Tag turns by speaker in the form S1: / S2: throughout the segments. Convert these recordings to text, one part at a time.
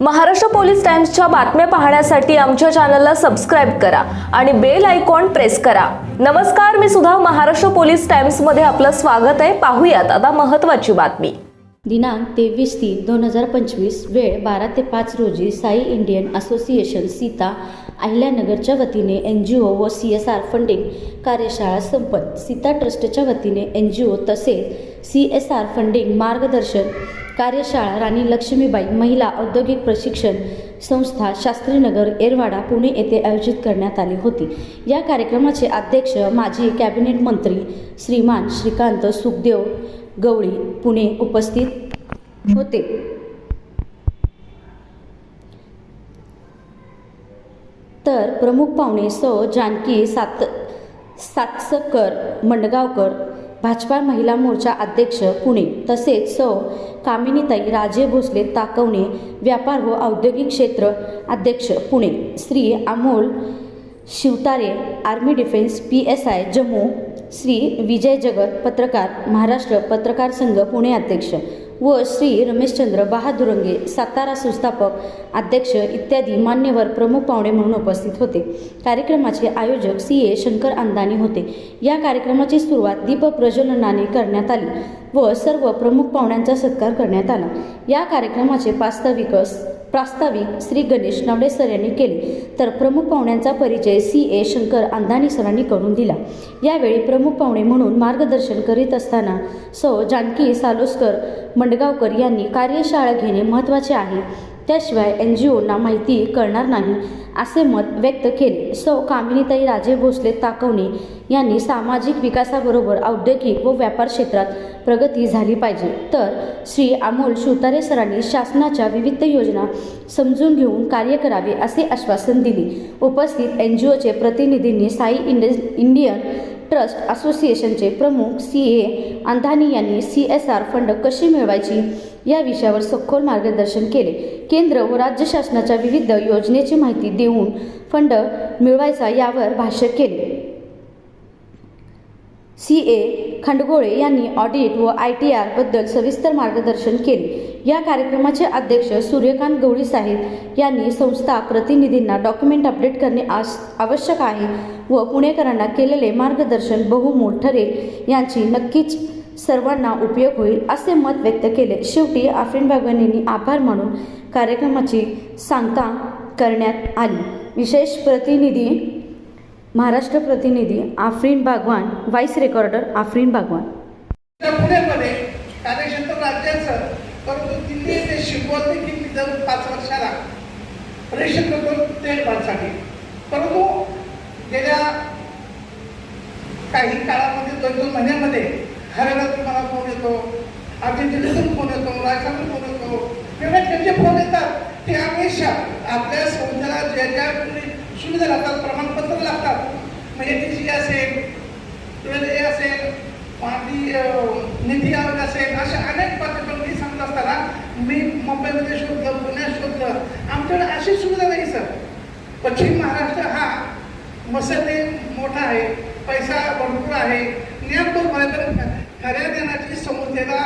S1: Maharashtra police टाइम्सच्या बातम्या पाहण्यासाठी आमच्या चॅनलला सबस्क्राईब करा आणि बेल आयकॉन प्रेस करा. नमस्कार मी सुद्धा महाराष्ट्र पोलीस टाइम्समध्ये आपलं स्वागत आहे. पाहूयात आता महत्त्वाची बातमी.
S2: दिनांक तेवीस तीन दोन हजार पंचवीस वेळ बारा ते पाच रोजी साई इंडियन असोसिएशन सीता अहिल्यानगरच्या वतीने एन जी ओ व सी एस आर फंडिंग कार्यशाळा संपत. सीता ट्रस्टच्या वतीने एन जी ओ तसेच सी एस आर फंडिंग मार्गदर्शन कार्यशाळा राणी लक्ष्मीबाई महिला औद्योगिक प्रशिक्षण संस्था शास्त्रीनगर एरवाडा पुणे येथे आयोजित करण्यात आली होती. या कार्यक्रमाचे अध्यक्ष माजी कॅबिनेट मंत्री श्रीमान श्रीकांत सुखदेव गवळी पुणे उपस्थित होते. तर प्रमुख पाहुणे सौ जानकी सात सातसकर मंडगावकर भाजपा महिला मोर्चा अध्यक्ष पुणे तसेच सौ. कामिनीताई राजे भोसले ताकवणे व्यापार व औद्योगिक क्षेत्र अध्यक्ष Pune. Shri Amol Shivtare army defence P S I Jammu. Shri Vijay Jagat पत्रकार महाराष्ट्र पत्रकार संघ पुणे अध्यक्ष. व श्री रमेशचंद्र बहादुरंगे सातारा संस्थापक अध्यक्ष इत्यादी मान्यवर प्रमुख पाहुणे म्हणून उपस्थित होते. कार्यक्रमाचे आयोजक सी ए शंकर अंदानी होते. या कार्यक्रमाची सुरुवात दीपप्रज्वलनाने करण्यात आली व सर्व प्रमुख पाहुण्यांचा सत्कार करण्यात आला. या कार्यक्रमाचे प्रास्ताविक प्रास्ताविक श्री गणेश नवडे सर यांनी केले. तर प्रमुख पाहुण्यांचा परिचय सी ए शंकर अंधानी सरांनी करून दिला. यावेळी प्रमुख पाहुणे म्हणून मार्गदर्शन करीत असताना सौ जानकी सालोस्कर मंडगावकर यांनी कार्यशाळा घेणे महत्त्वाचे आहे. त्याशिवाय एन जी ओना माहिती कळणार नाही. असे मत व्यक्त केले. सौ कामिनीताई राजे भोसले ताकवणे यांनी सामाजिक विकासाबरोबर औद्योगिक व व्यापार क्षेत्रात प्रगती झाली पाहिजे. तर श्री अमोल शिवतारे सरांनी शासनाच्या विविध योजना समजून घेऊन कार्य करावे असे आश्वासन दिले. उपस्थित एन जी ओचे प्रतिनिधींनी साई इंड इंडियन ट्रस्ट असोसिएशनचे प्रमुख सी ए अंधानी यांनी सी एस आर फंड कशी मिळवायची? या विषयावर सखोल मार्गदर्शन केले. केंद्र व राज्य शासनाच्या विविध योजनेची माहिती देऊन फंड मिळवायचा यावर भाष्य केले. सी. ए. खंडगोळे यांनी ऑडिट व आय. टी. आरबद्दल सविस्तर मार्गदर्शन केले. या कार्यक्रमाचे अध्यक्ष सूर्यकांत गवळी साहेब यांनी संस्था प्रतिनिधींना डॉक्युमेंट अपडेट करणे आस आवश्यक आहे व पुणेकरांना केलेले मार्गदर्शन बहुमोल ठरेल यांची नक्कीच सर्वांना उपयोग होईल असे मत व्यक्त केले. शेवटी आफरीन बागवान आभार मानून कार्यक्रमाची सांगता करण्यात आली. विशेष प्रतिनिधी महाराष्ट्र प्रतिनिधी आफरीन बागवान व्हाईस रेकॉर्डर आफरीन बागवान.
S3: पुण्यामध्ये कार्यक्षेत्र राज्याचं परंतु दिल्ली येथे शिकवत की मी पाच वर्षाला परीक्षण करतो ते परंतु गेल्या काही काळामध्ये दोन दोन महिन्यामध्ये हरियाणातून मला फोन येतो? आम्ही दिल्लीतून फोन येतो? राजस्थानतून फोन येतो? तेव्हा त्यांचे फोन येतात. ते हमेशा आपल्या संस्थेला ज्या ज्या सुविधा लागतात प्रमाणपत्र लागतात. म्हणजे टी सी असेल ट्वेल्व ए असेल माती निधी आयोग असेल अशा अनेक पद्धती मी सांगत असताना मी मुंबईमध्ये शोधलं पुण्यात शोधलं. आमच्याकडे अशी सुविधा नाही सर. पश्चिम महाराष्ट्र हा मसले मोठा आहे पैसा भरपूर आहे. ज्ञान भरपूर आहे खऱ्या ज्ञानाची संस्थेला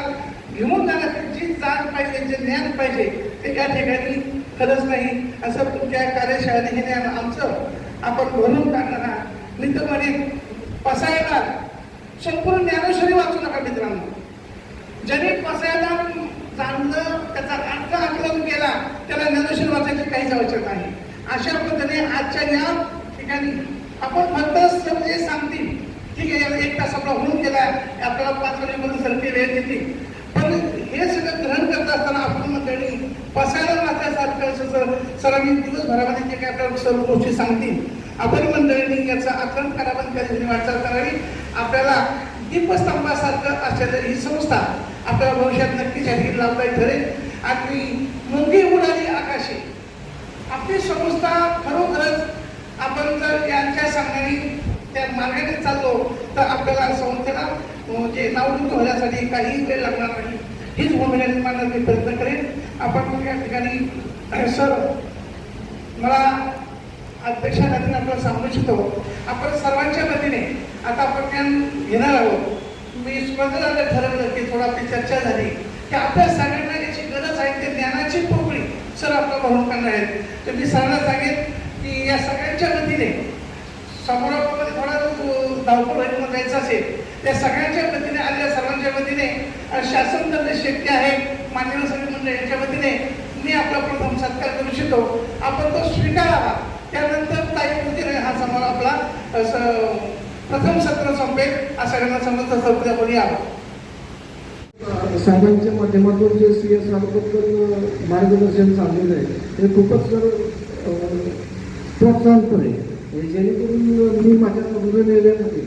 S3: घेऊन जाण्याची जी जाण पाहिजे जे ज्ञान पाहिजे ते या ठिकाणी खरंच नाही. असं तुमच्या कार्यशाळेने हे ज्ञान आमचं आपण भरून काढणार आहात. मी तर म्हणेन पसायला संपूर्ण ज्ञानेश्वरी वाचू नका मित्रांनो. ज्याने पसायला जाणलं त्याचा अर्थ आकलन केला त्याला ज्ञानेश्वरी वाचायची काहीच आवश्यक नाही. अशा पद्धतीने आजच्या या ठिकाणी आपण फक्त सर जे सांगतील. ठीक आहे याला एक तास आपला होऊन गेला. आपल्याला पाच मिनिटमध्ये सरकी वेळ देते पण हे सगळं ग्रहण करत असताना आपण मंडळी पसायला वाचल्यासारखं असं सर सरांनी दिवसभरामध्ये जे काय आपल्याला सर्व गोष्टी सांगतील. आपण मंडळींनी याचं आकलन करावं त्याची वाटचाल करावी. आपल्याला दीपस्तंभासारखं असलेलं ही संस्था आपल्याला भविष्यात नक्कीच या लाभदायी ठरेल. आणि मुंगी उडाली आकाशी. आपली संस्था खरोखरच आपण जर यांच्या सांगण्याने त्या मार्गाने चाललो तर आपल्याला संस्थेला अं, हो, जे नावृत्त होण्यासाठी काही वेळ लागणार नाही. हीच भूमिका निर्माण मी प्रयत्न करेन. आपण या ठिकाणी सर मला अध्यक्षाखाली आपल्याला सांगू इच्छितो. आपण सर्वांच्या मदतीने आता आपण ज्ञान घेणार आहोत. मी स्पर्धेला ठरवलं की थोडा आपली चर्चा झाली. की आपल्या सगळ्यांना याची गरज आहे ते ज्ञानाची पोकळी सर आपला भरून करणार आहेत. तर मी सरांना सांगेन की या सगळ्यांच्या वतीने समोरामध्ये थोडा धावपळ जायचं असेल त्या सगळ्यांच्या वतीने आलेल्या सर्वांच्या वतीने आणि शासन तर शक्य आहे मान्यवर सगळे मंडळ यांच्या वतीने मी आपला प्रथम सत्कार करू इच्छितो. आपण तो स्वीकारावा. त्यानंतर काही वतीने हा समारोह आपला असं, प्रथम सत्र संपेल. हा सगळ्यांना समजता संपल्यावर यावं.
S4: साहेबांच्या माध्यमातून जे सी एसबद्दल मार्गदर्शन चाललेलं आहे ते खूपच जर प्रोत्साहनपर आहे. जेणेकरून मी माझ्या समजून येण्यासाठी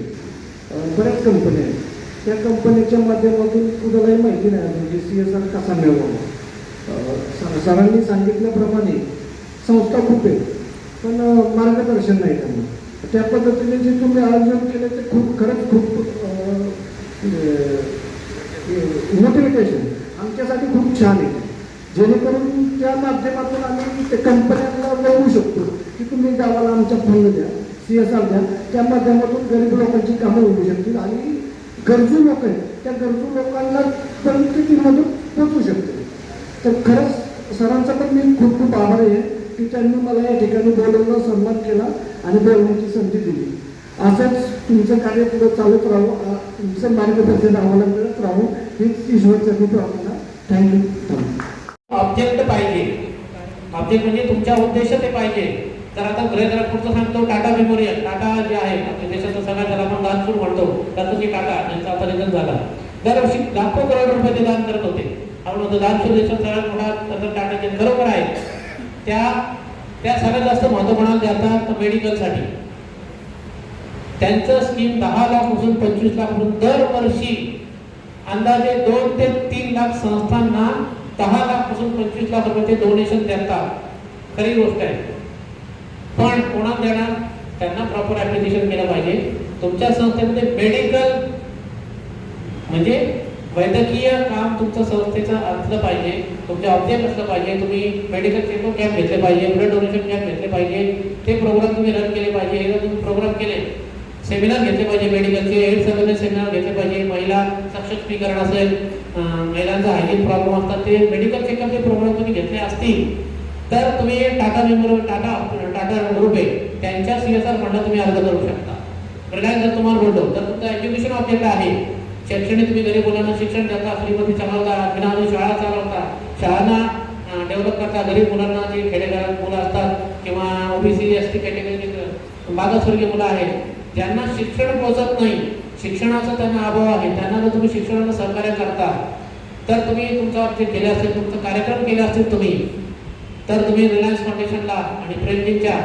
S4: बऱ्याच कंपन्या आहेत. त्या कंपनीच्या माध्यमातून कुणालाही माहिती नाही. म्हणजे सी एस आर कसा मिळवावा? स- सरांनी सांगितल्याप्रमाणे संस्था खूप आहे पण मार्गदर्शन नाही त्यांना. त्या पद्धतीने जे तुम्ही आयोजन केलं ते खूप खरंच खूप मोटिवेटेशन म्हणजे, आमच्यासाठी खूप छान आहे. जेणेकरून त्या माध्यमातून आम्ही त्या कंपन्यांना बघू शकतो की तुम्ही गावाला आमच्या फंड द्या. सी एस आर द्या त्या माध्यमातून गरीब लोकांची कामं होऊ शकतील आणि गरजू लोक आहेत त्या गरजू लोकांना पर्यंत ती मदत पोचू शकते. तर खरंच सरांचा पण मी खूप खूप आभारी आहे. की त्यांनी मला या ठिकाणी बोलवलं सन्मान केला आणि बोलण्याची संधी दिली. असंच तुमचं कार्य पुढे चालूच राहू तुमचं मार्गदर्शन आम्हाला मिळत राहू हीच ईश्वरचं प्रार्थना. थँक्यू
S5: ऑब्जेक्ट पाहिजे. ऑब्जेक्ट म्हणजे तुमच्या उद्देश ते पाहिजे. तर आता गृह पुढचं सांगतो टाटा मेमोरियल टाटा जे आहे आपल्या देशाचा सगळ्यात ज्याला आपण दानशूर म्हणतो रतनजी टाटा यांचा आता निधन झाला. दरवर्षी लाखो करोड रुपये ते दान करत होते. आपण म्हणतो दानशूर देशात सगळ्यात मोठा रतन टाटा जे खरोखर आहे. त्या त्या सगळ्यात जास्त महत्त्व म्हणाल जातात मेडिकलसाठी. त्यांचं स्कीम दहा लाखपासून पंचवीस लाख दरवर्षी अंदाजे दोन ते तीन लाख संस्थांना दहा लाखपासून पंचवीस लाख रुपयाचे डोनेशन देतात. खरी गोष्ट आहे. पण कोणाला देणार? त्यांना प्रॉपर ऍप्लिकेशन केलं पाहिजे. तुमच्या संस्थेमध्ये मेडिकल म्हणजे वैद्यकीय काम तुमच्या संस्थेचं असलं पाहिजे. तुमचे ऑब्जेक्ट असलं पाहिजे. तुम्ही मेडिकल चेकअप कॅम्प घेतले पाहिजे. ब्लड डोनेशन कॅम्प घेतले पाहिजे. ते प्रोग्राम तुम्ही रन केले पाहिजे. हे जर तुम्ही प्रोग्राम केले. सेमिनार घेतले पाहिजे. मेडिकलचे एड्स अवेअरनेस सेमिनार घेतले पाहिजे. महिला सशक्तीकरण असेल महिलांचा हायजीन प्रॉब्लेम असतात ते मेडिकल चेकअपचे प्रोग्राम तुम्ही घेतले असतील तर तुम्ही Tata memorial Tata hospital group रुपये. त्यांच्या सी एस आर फंडात तुम्ही अर्ज करू शकता. रिलायन्स जर तुम्हाला बोललो तर तुमचं एज्युकेशन ऑब्जेक्ट आहे. शैक्षणिक तुम्ही गरीब मुलांना शिक्षण देता फ्रीमध्ये चालवता विनामूल्य शाळा चालवता शाळांना डेव्हलप करता गरीब मुलांना जे खेडेगावात मुलं असतात किंवा ओबीसी एस टी कॅटेगरी मागासवर्गीय मुलं आहेत ज्यांना शिक्षण पोहोचत नाही शिक्षणाचा त्यांना अभाव आहे त्यांना जर तुम्ही शिक्षणाला सहकार्य करता तर तुम्ही तुमचा जे केले असेल तुमचा कार्यक्रम केला असेल तुम्ही तर तुम्ही रिलायन्स फाउंडेशनला आणि प्रेमजींच्या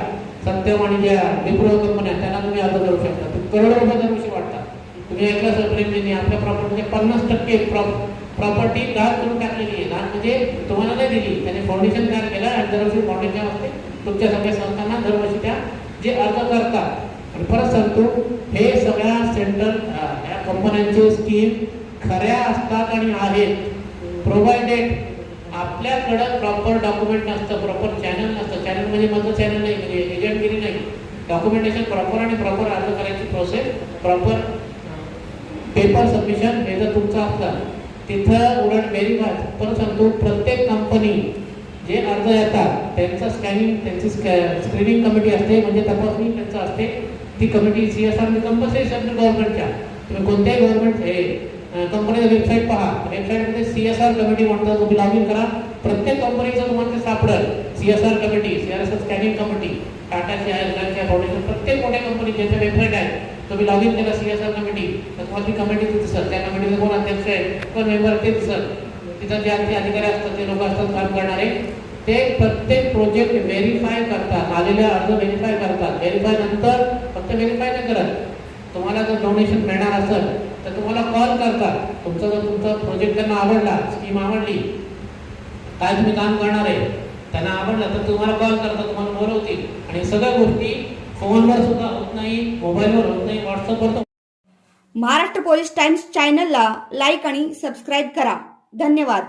S5: सत्यम आणि ज्या विप्रो कंपन्या त्यांना तुम्ही अर्ज करू शकता. तुम्ही करोडो रुपये दरवर्षी वाटता तुम्ही ऐकलं असेल प्रेमजींनी आपल्या प्रॉपर्टीचे पन्नास टक्के प्रॉपर्टी दान करून टाकलेली आहे. दान म्हणजे तुम्हाला नाही दिली त्याने फाउंडेशन तयार केलं आणि दरवर्षी फाउंडेशन असते तुमच्या सगळ्या संस्थांना दरवर्षी त्या जे अर्ज करतात आणि परत सांगतो हे सगळ्या सेंटर या कंपन्यांचे स्कीम खऱ्या असतात आणि आहेत. प्रोव्हाइडेड आपल्याकडं प्रॉपर डॉक्युमेंट नसतं प्रॉपर चॅनल नसतं. चॅनल म्हणजे माझं चॅनल नाही म्हणजे एजंटगिरी नाही. डॉक्युमेंटेशन प्रॉपर आणि प्रॉपर अर्ज करायची प्रोसेस प्रॉपर पेपर सबमिशन हे जर तुमचं असलं तिथं उलट व्हेरीफाय पण सांगतो प्रत्येक कंपनी जे अर्ज येतात त्यांचं स्कॅनिंग त्यांची स्क्रीनिंग कमिटी असते म्हणजे तपासणी त्यांचं असते. ती committee C S R compulsory असते गव्हर्नमेंटच्या तुम्ही कोणत्याही गव्हर्नमेंट हे कंपनीचं वेबसाईट पहा. वेबसाईटमध्ये सी एस आर कमिटी म्हणतात तुम्ही लॉग इन करा. प्रत्येक कंपनीचं तुम्हाला ते सापडेल. C S R committee C R S scanning committee टाटाची आहे रिलायन्सची फाउंडेशन प्रत्येक मोठ्या कंपनी ज्यांच्या वेबसाईट आहे तुम्ही लॉग इन केला सी एस आर कमिटी तर तुम्हाला ती कमिटी दिसत त्या कमिटीचे कोण अध्यक्ष आहे कोण मेंबर ते दिसत तिथं जे आमचे अधिकारी असतात ते लोक असतात काम करणारे. ते प्रत्येक प्रोजेक्ट व्हेरीफाय करतात. आलेले अर्ज व्हेरीफाय करतात. व्हेरीफाय नंतर फक्त व्हेरीफाय नाही करत. तुम्हाला जर डोनेशन मिळणार असेल तर तुम्हाला कॉल करतात. तुमचा जर तुमचा प्रोजेक्ट त्यांना आवडला स्कीम आवडली काय तुम्ही काम करणार आहे त्यांना आवडलं तर तुम्हाला कॉल करतात तुम्हाला बोलवतील. आणि सगळ्या गोष्टी फोनवर सुद्धा होत नाही मोबाईलवर होत नाही व्हॉट्सअपवर
S6: महाराष्ट्र पोलीस टाइम्स चॅनलला लाईक आणि सबस्क्राईब करा. धन्यवाद.